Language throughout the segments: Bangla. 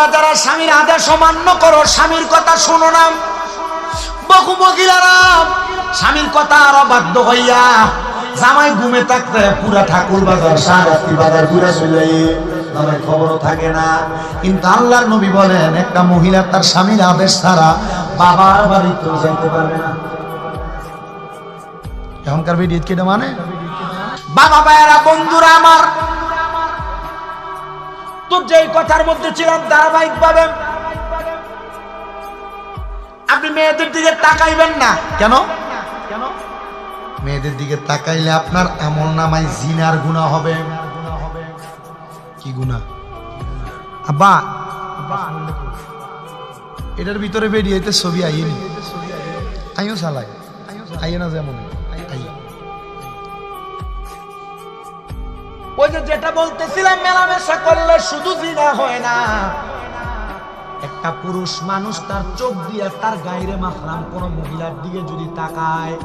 তোমরা যারা স্বামীর আদেশ অমান্য করো, স্বামীর কথা শোনো না। বহু মহিলারা স্বামীর কথা আর অবাধ্য হইয়া জামাই ঘুমে থাকতে পুরা ঠাকুর বাজার সারাত্রি বাজার ঘুরে চলে জামাই খবরও থাকে না। কিন্তু আল্লাহর নবী বলেন, একটা মহিলা তার স্বামীর আদেশ ছাড়া বাবার বাড়িতেও যাইতে পারবে না। এখনকার ভিডিও কেটে মানে? বাবা, ভাইয়েরা, বন্ধুরা আমার তো যেই কথার মধ্যে ছিলাম ধারাবাহিক ভাবে আপনি মেয়েদের দিকে তাকাইবেন না। কেন? কেন মেয়েদের দিকে তাকাইলে আপনার এমন নামাই জিনার গুণা হবে। কি গুণা আব্বা, এটার ভিতরে বেরিয়ে ছবি আইনি আইও চালাই আইও না যেমন যে যেটা বলতেছিলাম মেলামেশা করলে শুধু জিনা হয় না। একটা পুরুষ মানুষ তার চোখ দিয়ে তার গায়ের মাফরাম কোন মহিলার দিকে যদি তাকায়,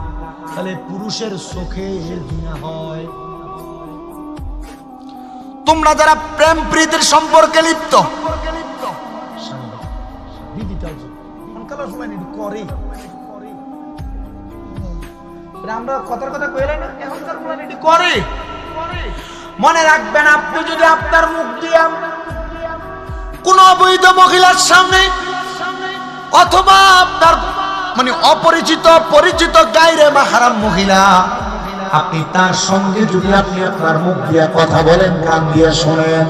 তাহলে পুরুষের চোখে জিনা হয়। তোমরা যারা প্রেম প্রীতির সম্পর্কে লিপ্ত, আমরা কথার কথা কইলে না, এখনকার করে। মনে রাখবেন, আপনি যদি আপনার মুখ দিয়ে কোন অবৈধ মহিলার সামনে অথবা আপনার মানে অপরিচিত, পরিচিত গাইরে মাহারাম মহিলা, আপনি তার সঙ্গে যদি আপনি আপনার মুখ দিয়ে কথা বলেন, কান দিয়ে শোনেন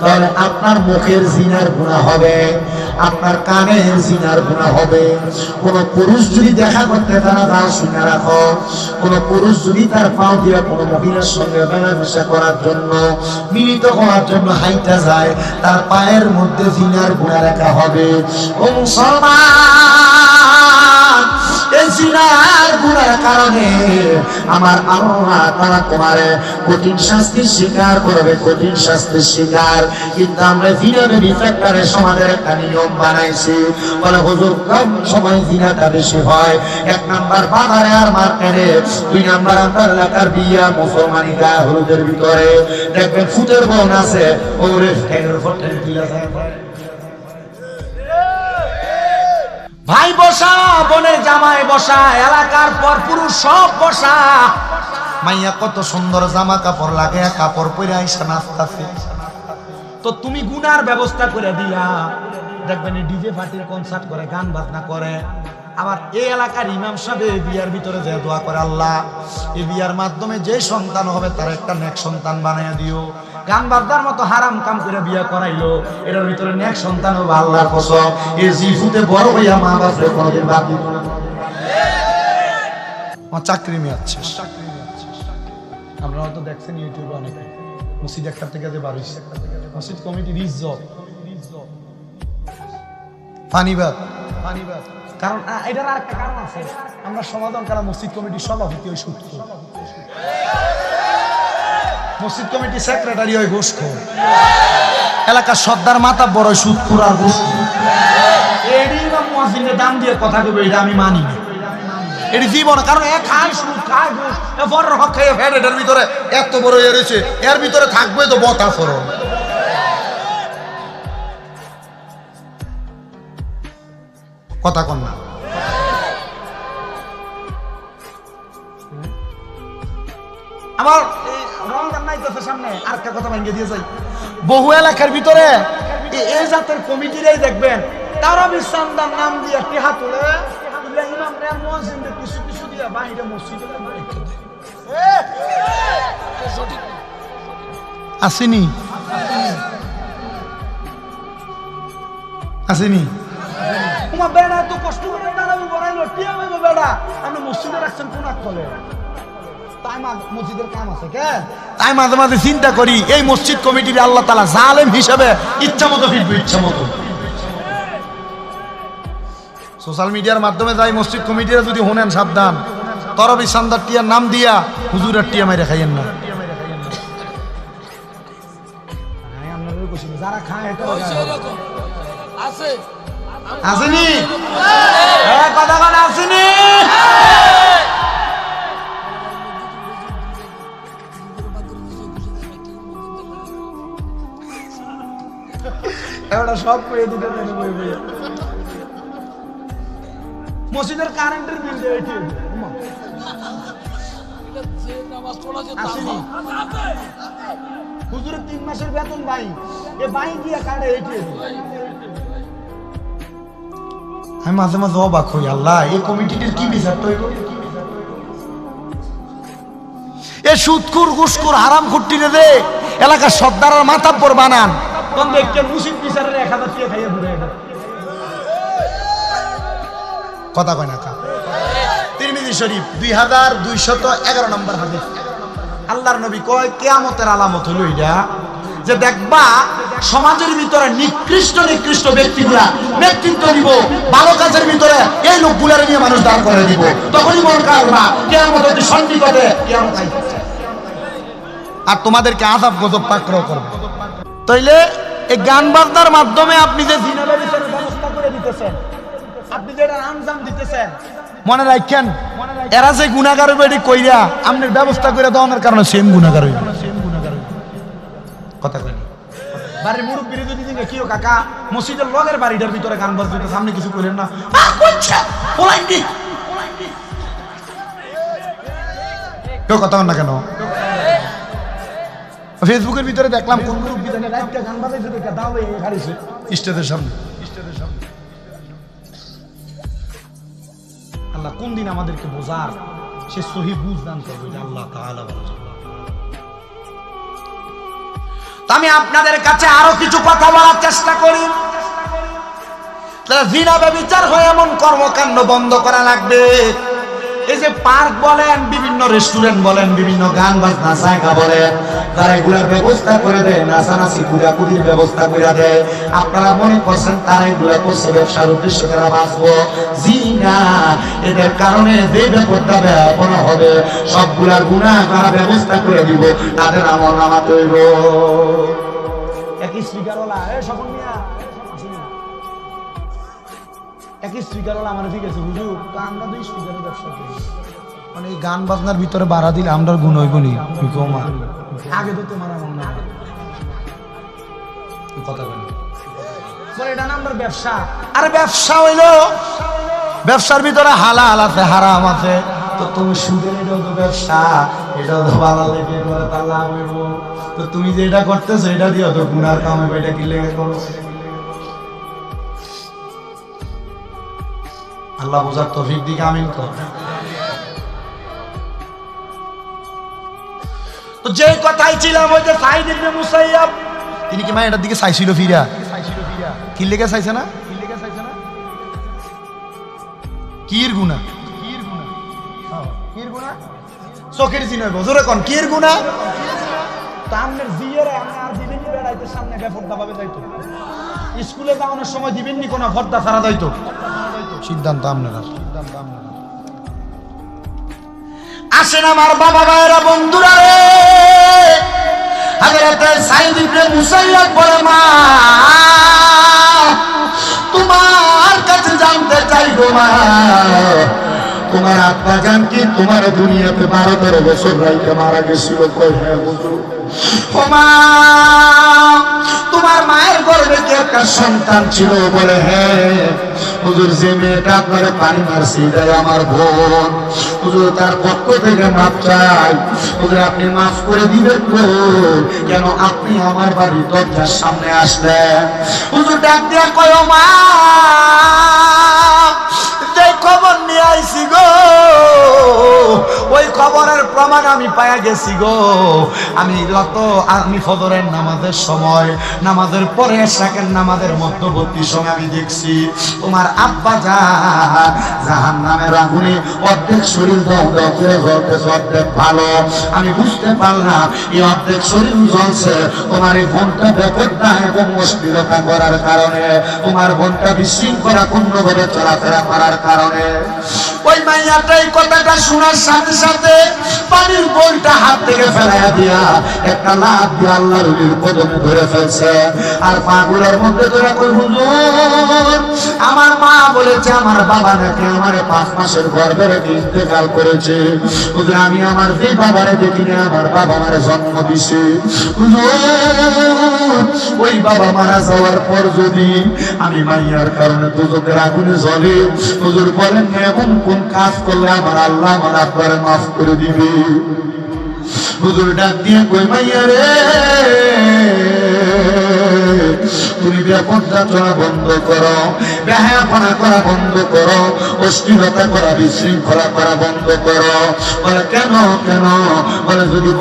তাহলে আপনার মুখের জিনার গুণা হবে, আপনার কানের জিনার গুণা হবে। কোন পুরুষ যদি দেখা করতে তারা তা শুনে রাখো। কোন পুরুষ যদি তার পাও দিয়ে কোনো মহিলার সঙ্গে মেলামেশা করার জন্য, মিলিত হওয়ার জন্য হাইটা যায়, তার পায়ের মধ্যে জিনার গুণা লেখা হবে। মুসলমান! এই জিনার গুণার কারণে আমার আল্লাহ তারা কঠিন শাস্তির শিকার করবে, কঠিন শাস্তির শিকার। কিন্তু আমরা বলে কম সময় জিনাটা বেশি হয়। এক নাম্বার বাজারে আর মার্কেটে, দুই নাম্বার আপনার এলাকার বিয়া মুসলমানি গায়ে হলুদের ভিতরে। দেখবেন ফুটের বোন আছে, ওরে ঠেকের উপর ঠেক ভাই বসা বোনের জামায় বসা এলাকার পর পুরুষ সব বসা। মাইয়া কত সুন্দর জামা কাপড় লাগে কাপড় পরে আইসা নাচতাছে। তো তুমি গুনার ব্যবস্থা করে দিয়া দেখবেন ডিজে পার্টির কনসার্ট করে গান বাজনা করে। আবার এই এলাকার ইমাম সাহেব এই বিয়ার ভিতরে যে দোয়া করে আল্লাহ এই বিয়ার মাধ্যমে যে সন্তান হবে তার একটা নেক সন্তান বানিয়ে দিও। গান বাজনার মতো হারাম কাম করে বিয়া করাইলো। এটার ভিতরে নেক সন্তান হবে আল্লাহর কসম। এই জিফুতে বড় হইয়া মা বাপরে কোনোদিন বাদ দিত না। আমার চাকরি মেয়ে আছে আপনারা হয়তো দেখছেন ইউটিউবে অনেকে। মসজিদ একটা থেকে যে হইছে। মসজিদ কমিটি রিজব পানিবাদ পানিবাদ কারণ এটার আর কারণ আছে। আমরা সমাধান করা মসজিদ কমিটির সভাপতি ওই সূত্র। মসজিদ কমিটির সেক্রেটারি ওই ঘুষখোর এলাকার সর্দার মাথা বড় সুদপুর আর মসজিদে দাম দিয়ে কথা কবে এটা আমি মানি না। এটি জীবন, কারণ এ খায় সুদ, খায় ঘুষ, এ ফরের হক খেয়ে ফের এটার ভিতরে এত বড় এ রয়েছে, এর ভিতরে থাকবে তো বতা ফরন কথা কন আমার নাইতেছে সামনে আর একটা কথা ভেঙে দিয়ে যাই। বহু এলাকার ভিতরে এই জাতের কমিটিরাই দেখবেন তারা বিশ্রামদার নাম দিয়ে টিহা তুলে কিছু কিছু দিয়ে বাইরে মসজিদে আসেনি? আসেনি? তোমার বেড়া তো কষ্ট করে দাঁড়াবো বড়াইলো টিয়া বেড়া। আপনি মসজিদে রাখছেন কোন তলে তাই মা- মসজিদের কাম আছে কে? তাই মাঝে মাঝে চিন্তা করি এই মসজিদ কমিটির আল্লাহ তালা জালেম হিসাবে ইচ্ছা মতো ফিরবে ইচ্ছা মতো। সোশ্যাল মিডিয়ার মাধ্যমে যাই মসজিদ কমিটিরা যদি হোনেন সাবধান। তরবি সান্দার টিয়ার নাম দিয়া হুজুরের টিয়া মেরে খাইয়েন না। যারা খায় আছে। আসেনি? কথা কথা আসেনি? সব দিতে বই বই মসজিদের কারেন্টের বিল দেয় হুজুরের তিন মাসের বেতন ভাই। এ ভাই গিয়া কাটে এটি। আমি মাঝে মাঝে অবাক হই, আল্লাহ, এই কমিটিটির কি বিচার তৈরি এ সুদকুর ঘুসকুর হারাম খুট্টিরে দে এলাকার সর্দার মাতাব্বর বানান। বিচারের এক হাজার খাইয়া ঘুরে কথা কয় না তিরমিজি শরীফ, দুই হাজার দুইশত এগারো নম্বর আল্লাহর নবী কয়, কেয়ামতের আলামত হলো এটা যে দেখবা সমাজের ভিতরে নিকৃষ্ট নিকৃষ্ট ব্যক্তিগুলা নেতৃত্ব দিব, ভালো কাজের ভিতরে এই লোকগুলার নিয়ে মানুষ দাঁড় করে দিব। তখনই মন কারবা কেয়ামত অতি সন্নিকটে কেয়ামত আর তোমাদেরকে আজাব গজব পাকড়াও করবে। তাইলে এই গান বাজনার মাধ্যমে আপনি যে ব্যবস্থা করে দিতেছেন। আপনি যে আঞ্জাম দিতেছেন। মনে রাখেন এরা যে গুণাগার বেড়ি কইরা আপনার ব্যবস্থা করে দেওয়ার কারণে সেম গুণাগার হইবে। কথা কইনি। বাড়ির মুরব্বীরে যদি দিনে কিও কাকা মসজিদের লগের বাড়িটার ভিতরে গান বাজতে সামনে কিছু কইলেন না? বলাই দি। কেউ কথা না কেন? ফেসবুকের ভিতরে দেখলাম কোন মুরব্বী জানে রাতটা গান বাজাইছে দেখে দাও এই হারিছে স্টেজের সামনে। স্টেজের সামনে। আল্লাহ কোন দিন আমাদেরকে বোঝার সে সহি বুঝ দান করবে আল্লাহ তাআলা আমি আপনাদের কাছে আরও কিছু কথা বলার চেষ্টা করি। তাহলে জিনা ব্যবচার হয়ে এমন কর্মকাণ্ড বন্ধ করা লাগবে। এই যে পার্ক বলেন বিভিন্ন রেস্টুরেন্ট বলেন বিভিন্ন গান বাজনা জায়গা বলেন তারা এগুলার ব্যবস্থা করে দেয়, নাচানাচি, কুড়াকুড়ির ব্যবস্থা করে দেয়। আপনারা মনে করছেন তারা এগুলা করছে, ব্যবসার উদ্দেশ্য করে বাঁচবো? জি না, এদের কারণে যে ব্যাপারটা ব্যাপনা হবে সবগুলার গুণা তারা ব্যবস্থা করে দিব, তাদের আমল নামা তৈব একই স্পিকারওয়ালা, এ স্বপন মিয়া আমার ঠিক আছে, হুজুর, তো আমরা দুই স্পিকারের ব্যবসা করি। মানে গান বাজনার ভিতরে বাড়া দিলে আমরা গুণ হইব নি? কমা আগে তো তোমার আমার না কথা বলি। ব্যবসা। আরে ব্যবসা ব্যবসার ভিতরে হালাল আছে, হারাম আছে। তো তুমি সুদের এটাও তো ব্যবসা, এটাও তো ভালো লেগে করে তার লাভ হইব। তো তুমি যে এটা করতেছো, এটা দিও তো গুনার কাম এটা কি লেগে করো? আল্লাহ বোঝার তফিক দিকে, আমিন তো। তো যে কথাই ছিলাম ওই যে সাইদ ইবনে মুসাইয়াব তিনি কি মা এটার দিকে চাইছিল ফিরা? কি লেগে চাইছে না? কির গুণা? চোখের জোরে কোন কির গুণা? সামনের জিয়েরে আমি আর বেড়াইতে সামনে যাইতো। স্কুলে যাওয়ানোর সময় দিবেননি কোনো ভর্তা ছাড়া যাইতো। সিদ্ধান্ত আপনার সিদ্ধান্ত আপনার আসেন আমার বাবা ভাইয়েরা বন্ধুরা রে। সাইদ ইবনে মুসাইয়াব বলে, মা, তোমার কাছে জানতে চাই গো মা। তোমার আত্মা জান কি তোমার দুনিয়াতে বারো তেরো বছর রাইতে মারা গেছিল? কই হ্যাঁ বুঝু ও মা, তোমার মায়ের গর্ভে কি একটা সন্তান ছিল? বলে হ্যাঁ। হুজুর যে মেয়েটা আপনার পানি মারছি তাই আমার বোন। হুজুর তার পক্ষ থেকে মাপ চাই। হুজুর, আপনি মাফ করে দিবেন কেন আপনি আমার বাড়ির দরজার সামনে আসলেন? হুজুর ডাক দিয়া কয় মা ওই খবরের প্রমাণ আমি পায়া গেছি গো। আমি যত আমি ফজরের নামাজের সময়, নামাজের পরে শাকের নামাজের মধ্যবর্তী সময় আমি দেখছি, তোমার আব্বা যা জাহান নামের আগুনে অর্ধেক শরীর করে জ্বলতেছে অর্ধেক ভালো। আমি বুঝতে পারলাম, এই অর্ধেক শরীর জ্বলছে, তোমার এই বোনটা ব্যাপারটা এবং মুশকিলতা করার কারণে, তোমার বোনটা বিশৃঙ্খলা পূর্ণভাবে চলাফেরা করার কারণে। ওই মাইয়াটা এই কথাটা শোনার সাথে সাথে পানির হাত থেকে ফেলাইয়া দিয়া একটা লাভ আল্লাহ কদমে ধরে ফেলছে। আর মধ্যে কই হুজুর, আমার মা বলেছে আমার বাবা নাকি আমার পাঁচ মাসের ইন্তেকাল করেছে। হুজুর, আমি আমার যে বাবারে দেখিনি আমার বাবা আমার জন্ম দিছে। ওই বাবা মারা যাওয়ার পর যদি আমি মাইয়ার কারণে দুজকের আগুনে জ্বলে, হুজুর বলেন, এমন কোন কাজ করলে আমার আল্লাহ আমার আব্বারে মাফ করে দিবে। হুজুর ডাক দিয়ে কই মাইয়া রে যদি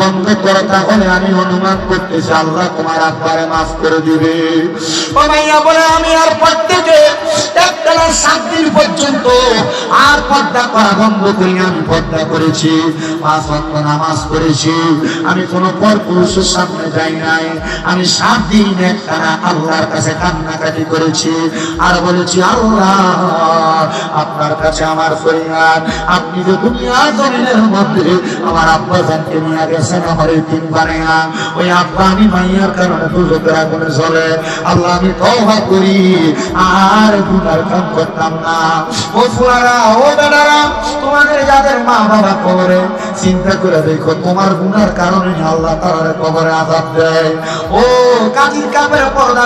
বন্ধ করো, তাহলে আমি অনুমান করতেছি, আল্লাহ তোমার আব্বারে মাফ করে দিবে। বলে, আমি আর পর থেকে সাত দিন পর্যন্ত আর পর্দা করা বন্ধ করি, আমি পর্দা করেছি নামাজ আমি কোন পর পুরুষের সামনে যাই নাই। আমি সাত দিন একটানা আল্লাহর কাছে কান্নাকাটি করেছি। আর বলেছি, আল্লাহ, আপনার কাছে আমার ফরিয়াদ। আপনি যে দুনিয়া জমিনের মধ্যে আমার আব্বা জানকে নিয়ে গেছেন, আমার এই তিন বানিয়া ওই আব্বা আমি মাইয়ার কারণে দুজকের আগুনে চলে আল্লাহ, আমি তওবা করি। আর গুনার কাম করতাম না। ও ফুয়ারা, ও বেটারা তোমাদের যাদের মা বাবা কবরে, চিন্তা করে দেখো, তোমার গুনার কারণে আল্লাহ তাআলা কবরে আযাব দেয়। ও কাজীর কাপের পর্দা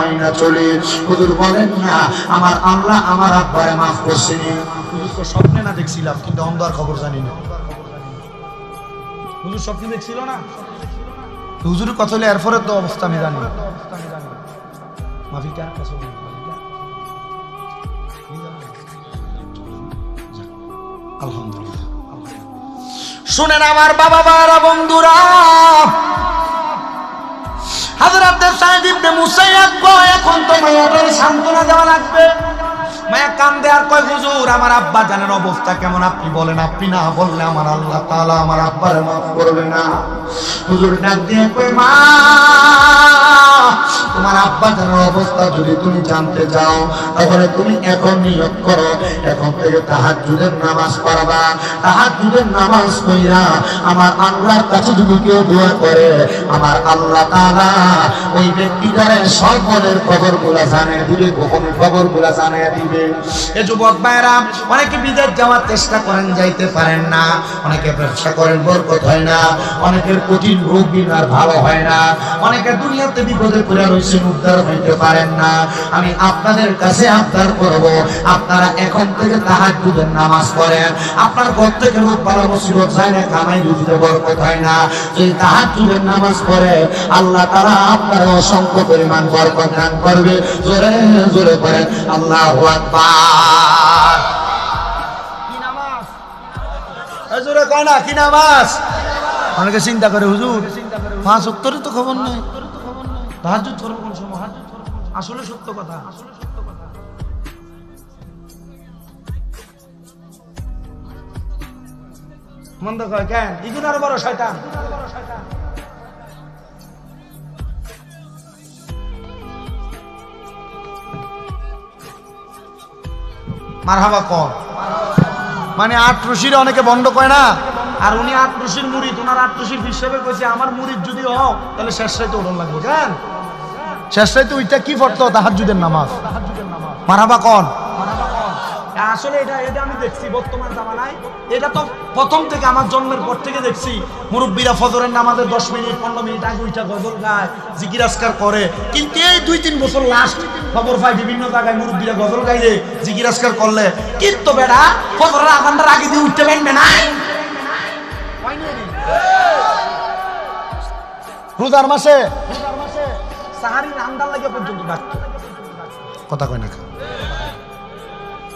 মাইনা চলি। হুজুর বলেন না আমার আল্লাহ আমার আব্বারে মাফ হুজুর তো স্বপ্নে না দেখছিলাম কিন্তু অন্ধকার খবর জানি না। হুজুর স্বপ্নে দেখছিল না? হুজুরের কথা হলে এরপরে তো অবস্থা আমি জানি। মাফি কার কাছে বলি? আলহামদুলিল্লাহ। শুনেন আমার বাবা বারা বন্ধুরা হাজরাতে সাহেব ইবনে মুসাইয়াব কয় এখন তো মায়াদের সান্ত্বনা দেওয়া লাগবে। মায়া কান্দে আর কয়, হুজুর, আমার আব্বা জানেন অবস্থা কেমন? আপনি বলেন, আপনি না বললে আমার আল্লাহ তাআলা আমার আব্বার মাফ করবে না। হুজুর ডাক দিয়ে কই মা, তোমার আব্বা জানার অবস্থা যদি তুমি জানতে চাও, তাহলে তুমি এখন নিয়োগ করো, এখন থেকে তাহাজ্জুদের নামাজ পড়বা। তাহাজ্জুদের নামাজ পড়া আমার আল্লাহর কাছে যদি কেউ দোয়া করে, আমার আল্লাহ তাআলা ওই ব্যক্তিটারে সকলের খবরগুলা জানিয়ে দিবে, গোপন খবরগুলা জানে দিবে। এ যুবক ভাইরা অনেকে বিদেশ যাওয়ার চেষ্টা করেন, যাইতে পারেন না। অনেকে ব্যবসা করেন, বরকত হয় না। অনেকের কঠিন রোগ ভালো হয় না। অনেকে দুনিয়াতে বিপদে উদ্ধার হইতে পারেন না। আমি আপনাদের কাছে আবদার করব, আপনারা এখন থেকে তাহাজ্জুদের নামাজ পড়েন। আপনার ঘর থেকে লোক ভালো মুসিবত যায় না কামাই রুজিতে বরকত হয় না। যদি তাহাজ্জুদের নামাজ পড়ে, আল্লাহ তারা আপনার অসংখ্য পরিমাণ বরকত দান করবে। জোরে জোরে করেন আল্লাহু আকবার হুজুরে কয় না কি নামাজ? অনেকে চিন্তা করে হুজুর পাঁচ অক্টরে তো খবর নাই। তাহাজ্জুদ করব কোন সময়? আসলে সত্য কথা। আসলে সত্য কথা। মন্দ কয় কেন? ইগুন আরও বড় শয়তান। মারহাবা কর। মানে আট রশির অনেকে বন্ধ করে না? আর উনি আট রশির মুড়িদ ওনার আট রশির হিসেবে কইছে আমার মুড়িদ যদি হও তাহলে শেষ রাইতে ওঠন লাগবে কেন শেষ রাইতে ওইটা কি পড়তো তাহাজুদের নামাজ। মারহাবা কন আসলে এটা এটা আমি দেখছি বর্তমান জামানায়। এটা তো প্রথম থেকে আমার জন্মের পর থেকে দেখছি। মুরব্বীরা ফজরের নামাজে দশ মিনিট, পনেরো মিনিট আগে ওইটা গজল গায় জিকিরাজকার করে। কিন্তু এই দুই, তিন বছর লাস্ট খবর পাই বিভিন্ন জায়গায় মুরব্বীরা গজল গাইলে জিকিরাজকার করলে। কিন্তু বেড়া ফজরের আগানটার আগে দিয়ে উঠতে পারবে না। রোজার মাসে সাহারি রান্নার লাগে পর্যন্ত ডাকতো। কথা কয় না।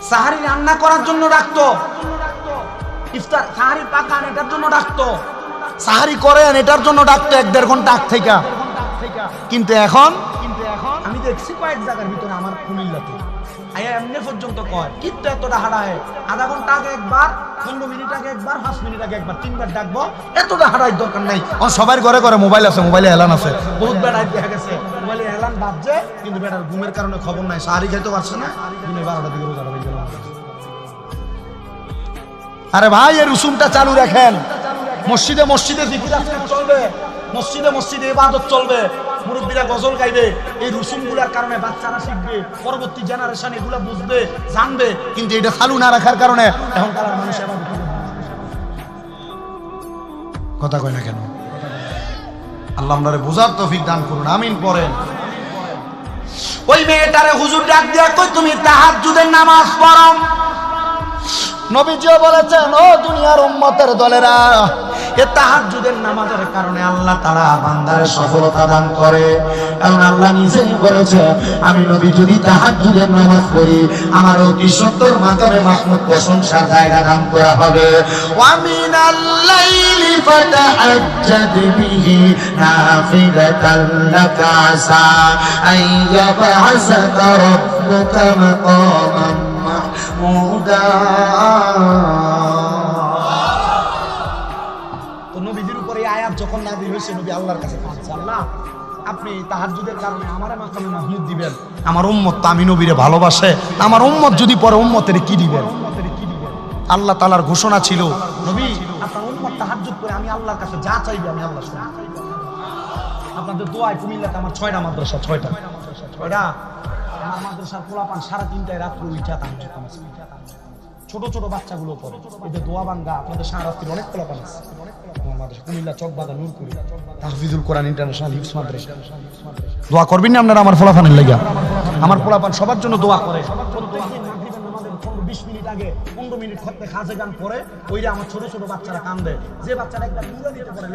সাহারি রান্না করার জন্য ডাকতো। ইফতার সাহারি পাকান এটার জন্য ডাকতো। সাহারি করেন এটার জন্য ডাকতো এক দেড় ঘণ্টা আগ থেকে। কিন্তু এখন? কিন্তু এখন আমি দেখছি কয়েক জায়গার ভিতরে আমার কুমিল্লাতে আয়া এমনি পর্যন্ত কয় কিন্তু এতটা হারায় আধা ঘণ্টা আগে একবার পনেরো মিনিট আগে একবার পাঁচ মিনিট আগে একবার তিনবার ডাকবো। এতটা হারাই দরকার নাই। ও সবার ঘরে ঘরে মোবাইল আছে মোবাইলে এলান আছে। বহুত বেড়ায় দেখা গেছে। মোবাইলে এলান বাজছে কিন্তু বেটার ঘুমের কারণে খবর নাই। সারি খাইতে পারছে না। দিনে বারোটা দিকে রোজা আরে ভাই এই রুসুমটা চালু রাখেন। মসজিদে মসজিদে চলবে। মসজিদে মসজিদে ইবাদত চলবে। মুরব্বীরা গজল গাইবে। এই রুসুমগুলোর কারণে বাচ্চারা শিখবে। পরবর্তী জেনারেশন এগুলো বুঝবে, জানবে। কিন্তু এটা চালু না রাখার কারণে এখন তারা মানুষ কথা কয় না কেন? আল্লাহ আপনারে বোঝার তৌফিক দান করুন। আমিন পড়েন। ওই মেয়েটারে হুজুর ডাক দিয়া কই তুমি তাহাজ্জুদের নামাজ পড়ো। নবীজিও বলেছেন, ও দুনিয়ার উম্মতের দলেরা, এ নামাজের কারণে আল্লাহ তাআলা বান্দারে সফলতা দান করে। কারণ আল্লাহ নিজেই বলেছে, আমি নবী যদি তাহাজ্জুদের নামাজ পড়ি, আমার অতি সত্তর মাকামে মাহমুদ প্রশংসার জায়গা দান করা হবে। ওয়া মিনাল লাইলি ফাতাহাজ্জাদ বিহি নাফিলাতান লাকা আসা আইয়াবআসাকা রাব্বুকা মাকামান তো নবীদের উপরে আয়াত যখন নাযিল হয়েছে, নবী আল্লাহর কাছে আল্লাহ, আপনি তাহাজ্জুদের কারণে আমারে মাকামে মাহমুদ দিবেন। আমার উম্মত আমি নবীরে ভালোবাসে। আমার উম্মত যদি পরে উম্মতের কি দিবেন? আল্লাহ তালার ঘোষণা ছিল, নবী, আপনার উম্মত তাহাজ্জুদ করে আমি আল্লাহর কাছে যা চাইবে আমি আল্লাহ আপনাদের দোয়ায় কুমিল্লাতে আমার ছয়টা মাদ্রাসা, ছয়টা। ছয়টা? আমার মাদ্রাসার পোলাপান সাড়ে তিনটায় রাত্রে ছোট ছোট বাচ্চাগুলো পড়ে যে দোয়া বাঙ্গা আপনাদের সারাস্তির অনেক পোলাপান আছে। দোয়া করবেন না আমার লেগা? আমার পোলাপান সবার জন্য দোয়া করে। বিশ মিনিট আগে, পনেরো মিনিট খাজে গান আমার ছোট ছোট বাচ্চারা কান্দে। যে বাচ্চারা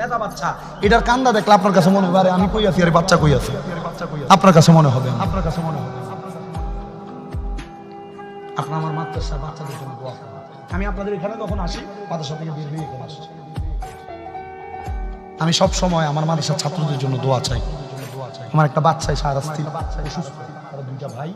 লেদা বাচ্চা, এটার কান্দা আপনার কাছে মনে হবে আমি কই আছি? আরে, বাচ্চা কই আছে? আপনার কাছে মনে হবে আপনার কাছে মনে হবে আপনার আমার মাদ্রাসা বাচ্চাদের জন্য দোয়া করুন। আমি আপনাদের এখানে যখন আসি, মাদ্রাসা থেকে বের হয়ে এখানে আসছি আমি সব সময় আমার মাদ্রাসার ছাত্রদের জন্য দোয়া চাই। আমার একটা বাচ্চাই সারাস্তি অসুস্থ। তারা দুইটা ভাই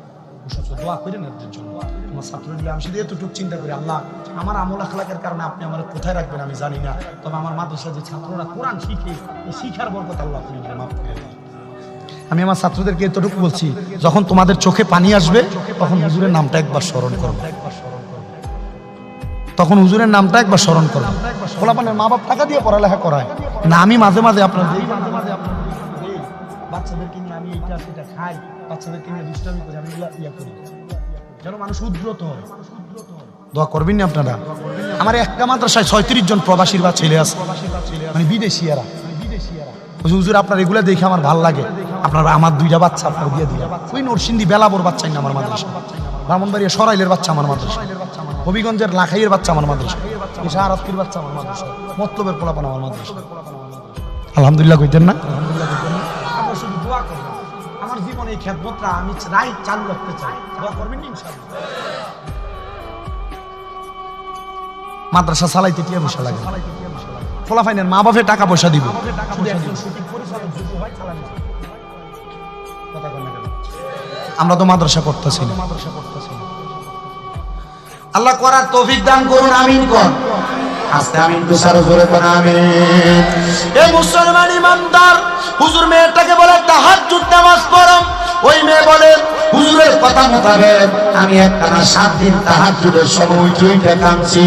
অসুস্থ। দোয়া করেন এদের জন্য। আমার ছাত্রদের, আমি শুধু এতটুকু চিন্তা করি, আল্লাহ, আমার আমল আখলাকের কারণে আপনি আমার কোথায় রাখবেন আমি জানি না। তবে আমার মাদ্রাসার যে ছাত্ররা কোরআন শিখে, এই শিখার বরকত আল্লাহ আপনি মাফ করে দিন। আমি আমার ছাত্রদেরকে এতটুকু বলছি, যখন তোমাদের চোখে পানি আসবে, তখন হুজুরের নামটা একবার স্মরণ করবে। তখন হুজুরের নামটা একবার স্মরণ করবে। পোলাপানের মা বাপ টাকা দিয়ে পড়ালেখা করায়। না, আমি মাঝে মাঝে আপনার। বাচ্চাদেরকে নিয়ে আমি এইটা সেটা খাই, বাচ্চাদেরকে নিয়ে দুষ্টামি করি, আমি এগুলা ইয়া করি। যেন মানুষ উদ্রত হয়। দোয়া করবেন না আপনারা? আমার একটা মাদ্রাসায় ছয়ত্রিশ জন প্রবাসীর বা ছেলে আছে। মানে বিদেশিয়ারা। হুজুর, আপনার এগুলো দেখে আমার ভালো লাগে। আপনার আমার দুইটা বাচ্চা আপনার দিয়ে দিলাম। ওই নরসিংদী বেলাবর বাচ্চাই না আমার মাদ্রাসা ব্রাহ্মণবাড়িয়া সরাইলের বাচ্চা আমার মাদ্রাসা হবিগঞ্জের লাখাইয়ের বাচ্চা আমার মাদ্রাসা শাহরাজকির বাচ্চা আমার মাদ্রাসা মতলবের পোলাপান আমার মাদ্রাসা আলহামদুলিল্লাহ কইতেন না? আমরা দোয়া জীবনে এই আমি রাই চালু রাখতে চাই। দোয়া মাদ্রাসা চালাইতে টিয়া পয়সা লাগে? ফলাফাইনের মা বাপে টাকা পয়সা দিব? আমরা তো মাদ্রাসা করতেছি না। আল্লাহ করার তৌফিক দান করুন আমিন কর। আস্তে আমিন তুষার জোরে কোন আমিন। এই মুসলমান ইমানদার হুজুর মেয়েটাকে বলে তাহাজ্জুদ নামাজ পড়ো। ওই মেয়ে বলে হুজুরের কথা মোতাবেক আমি একটা না সাত দিন তাহাজুদের সময় জুইটা কামছি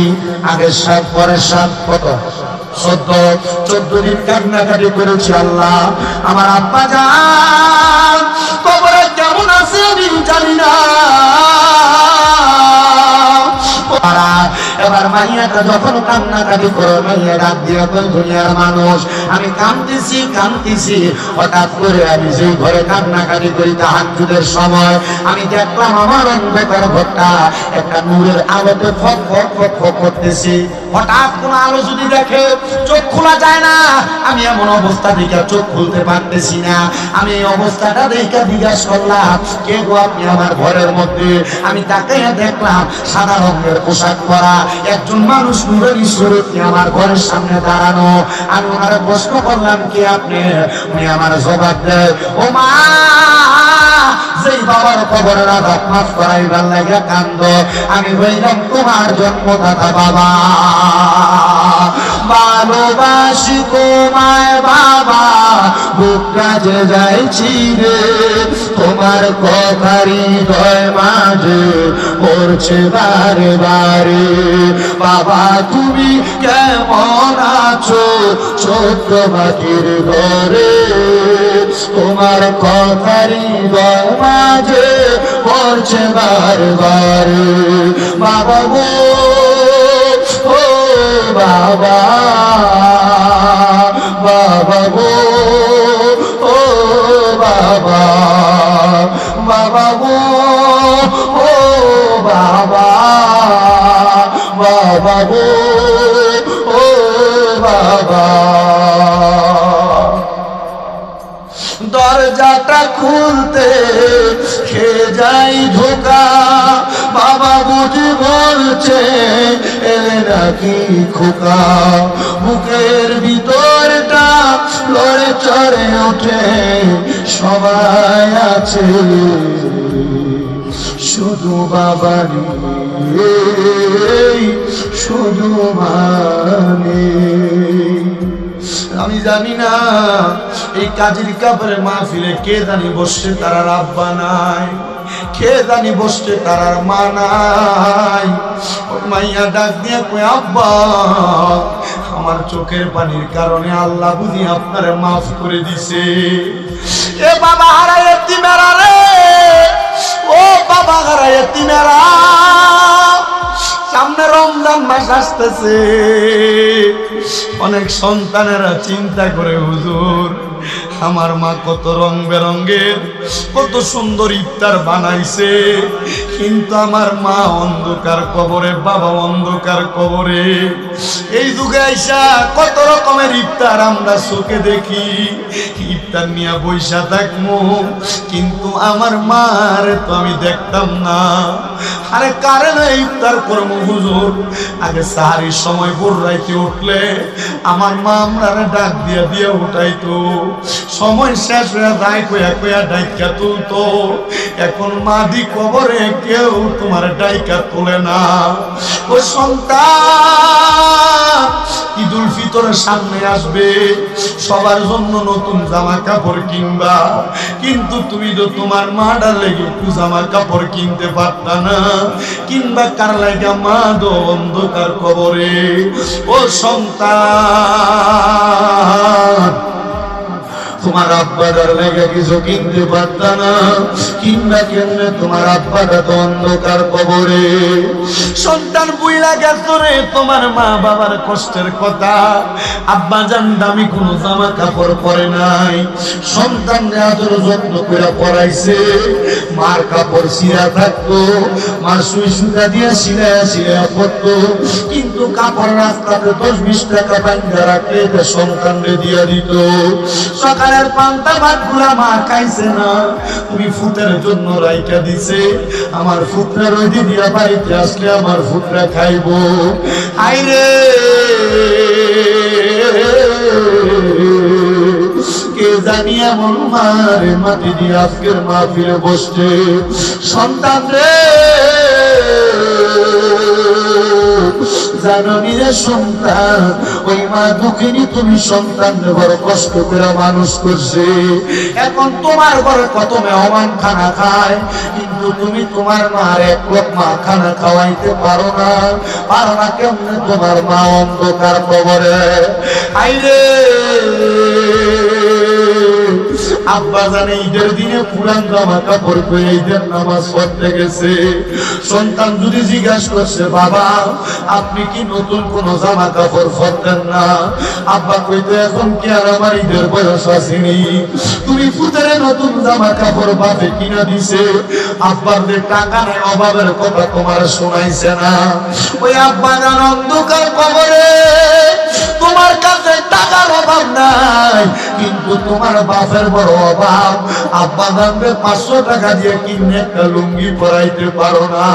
আগের সাত পরের সাত কত? চোদ্দ চোদ্দ দিন কান্নাকাটি করেছি আল্লাহ। আমার আব্বা যান, কবরে কেমন আছে আমি জানি না। এবার মাইয়াটা যখন কান্নাকাটি করে মাইয়া ডাক দিয়ে দুনিয়ার মানুষ, আমি কান্দিছি কান্দিছি। হঠাৎ করে আমি যেই ঘরে কান্নাকাটি করি তাহাজ্জুদের সময়, আমি দেখলাম আমার অন্ধকার একটা নূরের আলোতে ফক ফক ফক করতেছি। হঠাৎ কোন আলো যদি দেখে, চোখ খোলা যায় না। আমি এমন অবস্থা দেখে চোখ খুলতে পারতেছি না। আমি এই অবস্থাটা দেখে জিজ্ঞাসা করলাম, কে গো আপনি আমার ঘরের মধ্যে? আমি তাকে দেখলাম, সাদা রঙের পোশাক পরা একজন মানুষ নূরের ঈশ্বরের আমার ঘরের সামনে দাঁড়ানো। আমি ওনারে প্রশ্ন করলাম, কি আপনি? উনি আমার জবাব দেয় ও মা যেই বাবার কবরের আঘাত মাফ করাইবার লাগে কান্দ। আমি হইলাম তোমার জন্মদাতা বাবা। ভালোবাসি তোমায় বাবা বুকটা যে যাইছি রে। তোমার কথারি হৃদয় মাঝে পড়ছে বারে বারে। বাবা, তুমি কেমন আছো? ছোট্ট মাটির ঘরে তোমার কথারি মাঝে পড়ছে বারে বারে বাবা গো ও বাবা বাবা গো ও বাবা বাবা গো ও বাবা বাবা গো ও বাবা। দরজাটা খুলতে খে যাই ধোকা বাবা বুঝি বলছে, এলে নাকি খোকা? বুকের ভিতরটা লড়ে চড়ে ওঠে, সবাই আছে। শুধু বাবারি শুধু মানে আমি জানি না এই কাজের কাপড়ে মাহফিলে কে জানি বসছে তারার আব্বা নাই। কে জানি বসছে তারার মা নাই। মাইয়া ডাক দিয়ে কই আব্বা, আমার চোখের পানির কারণে আল্লাহ বুঝি আপনারে মাফ করে দিছে। এ বাবা হারাই এতিমেরা রে। ও বাবা হারাই এতিমেরা। সামনে রমজান মাস আসতেছে। অনেক সন্তানেরা চিন্তা করে, হুজুর আমার মা কত রং বেরঙ্গের কত সুন্দর ইফতার বানাইছে। কিন্তু আমার মা অন্ধকার কবরে, বাবা অন্ধকার কবরে। এই যুগে আইসা কত রকমের ইফতার আমরা চোখে দেখি। ইফতার নিয়ে বৈশা থাকব কিন্তু আমার মার তো আমি দেখতাম না। আরে কারণে ইফতার করব হুজুর? আগে সাহারির সময় ভোর রাইতে উঠলে আমার মা আমরা ডাক দিয়া দিয়া উঠাইতো। সময় শেষ হয়ে যায় কয়া কয়া ডাইকা তুলতো। এখন মাদি কবরে কেউ তোমার ডাইকা তোলে না। ও সন্তান, ঈদুল ফিতরের সামনে আসবে। সবার জন্য নতুন জামা কাপড় কিনবা। কিন্তু তুমি তো তোমার মাটার লেগে একটু জামা কাপড় কিনতে পারতা না। কিংবা কার লাগা? মা অন্ধকার কবরে। ও সন্তান তোমার আব্বাদার লেগে কিছু কিনতে পারত না। কিংবা কেমনে তোমার আব্বাটা তো অন্ধকার কবরে। সন্তান বুইলা গেছো তোমার মা বাবার কষ্টের কথা। আব্বা জান দামি কোনো জামা কাপড় পরে নাই। সন্তান আদর যত্ন করে পড়াইছে মার কাপড় সিরা থাকতো, মার সুই সুতা দিয়ে সিলাইয়া সিলাইয়া পড়তো কিন্তু কাপড় রাস্তাতে দশ বিশ টাকা ব্যাংকে রাখলে সন্তানরে দিয়ে দিত। সকালের পান্তা ভাতগুলা মা খাইছে না। তুমি ফুটের জন্য রাইকা দিছে। আমার ফুটরা ওই দিদিয়া বাড়িতে আসলে আমার ফুটরা খাইবো। আইরে! কে জানি সন্তান রে! জাননি রে সন্তান, ওই মা দুঃখিনী তুমি সন্তান, বড় কষ্ট করে মানুষ করছে। এখন তোমার ঘরে কত মেহমান খানা খায়, কিন্তু তুমি তোমার মার এক লোক মা খানা খাওয়াইতে পারো না। পারো না কেমনে? তোমার মা অন্ধকার কবরে। আইরে আব্বা জানে ঈদের দিনে কাপড় ঈদের নামাজ পড়তে গেছে। সন্তান যদি জিজ্ঞাসা করছে, বাবা, আপনি কি নতুন কোন জামা কাপড় পরতেন না? আব্বা কইতো, এখন কি আর আমার ঈদের বয়স আসেনি? তুমি ফুতারে নতুন জামা কাপড় বাপে কিনা দিছে? আব্বার যে টাকা নাই, অভাবের কথা তোমার শোনাইছে না। ওই আব্বা জান অন্ধকার কবরে তোমার কাছে টাকার অভাব নাই, কিন্তু তোমার বাপের বড় অভাব, আব্বা জানবে পাঁচশো টাকা দিয়ে কিনে একটা লুঙ্গি পরাইতে পারো না।